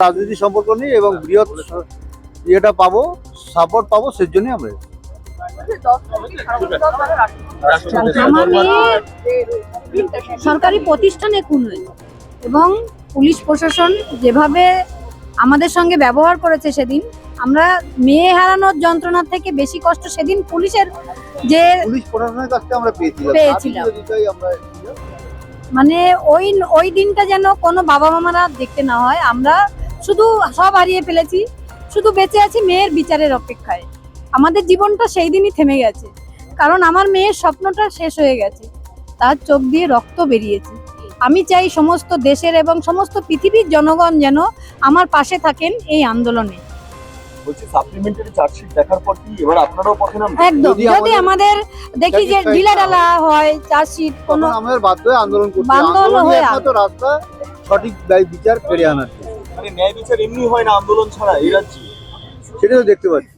রাজনীতি সম্পর্ক নেই এবং বৃহৎ ইয়েটা পাবো সাপোর্ট পাবো সেই জন্যই আমরা সরকারি প্রতিষ্ঠানে খুন হয়েছে এবং পুলিশ প্রশাসন যেভাবে আমাদের সঙ্গে ব্যবহার করেছে সেদিন আমরা মেয়ে হারানোর যন্ত্রণার থেকে বেশি কষ্ট সেদিন পুলিশের যে পুলিশ প্রশাসনের কাছ থেকে আমরা পেয়েছিলাম। মানে ওই ওই দিনটা যেন কোনো বাবা মামারা দেখতে না হয় আমরা শুধু সব হারিয়ে ফেলেছি শুধু বেঁচে আছি মেয়ের বিচারের অপেক্ষায়। আমাদের জীবনটা সেই দিনই থেমে গেছে কারণ আমার মেয়ের স্বপ্নটা শেষ হয়ে গেছে। তার চোখ দিয়ে রক্ত বেরিয়েছে। আমি চাই সমস্ত দেশের এবং সমস্ত পৃথিবীর জনগণ যেন আমার পাশে থাকেন এই আন্দোলনে। বলছি সাপ্লিমেন্টারি চার্জশিট দেখার পর কি এবার আপনারাও পথে নামবেন? একদম। যদি আমাদের দেখি যে হয় চার্জশিট কোনো আমাদের বাধ্য হয়ে আন্দোলন করতে আন্দোলন হয়ে একমাত্র রাস্তা সঠিক বিচার ফিরে আনার। মানে ন্যায় বিচার এমনি হয় না আন্দোলন ছাড়া এই রাজ্যে? সেটা তো দেখতে পাচ্ছি।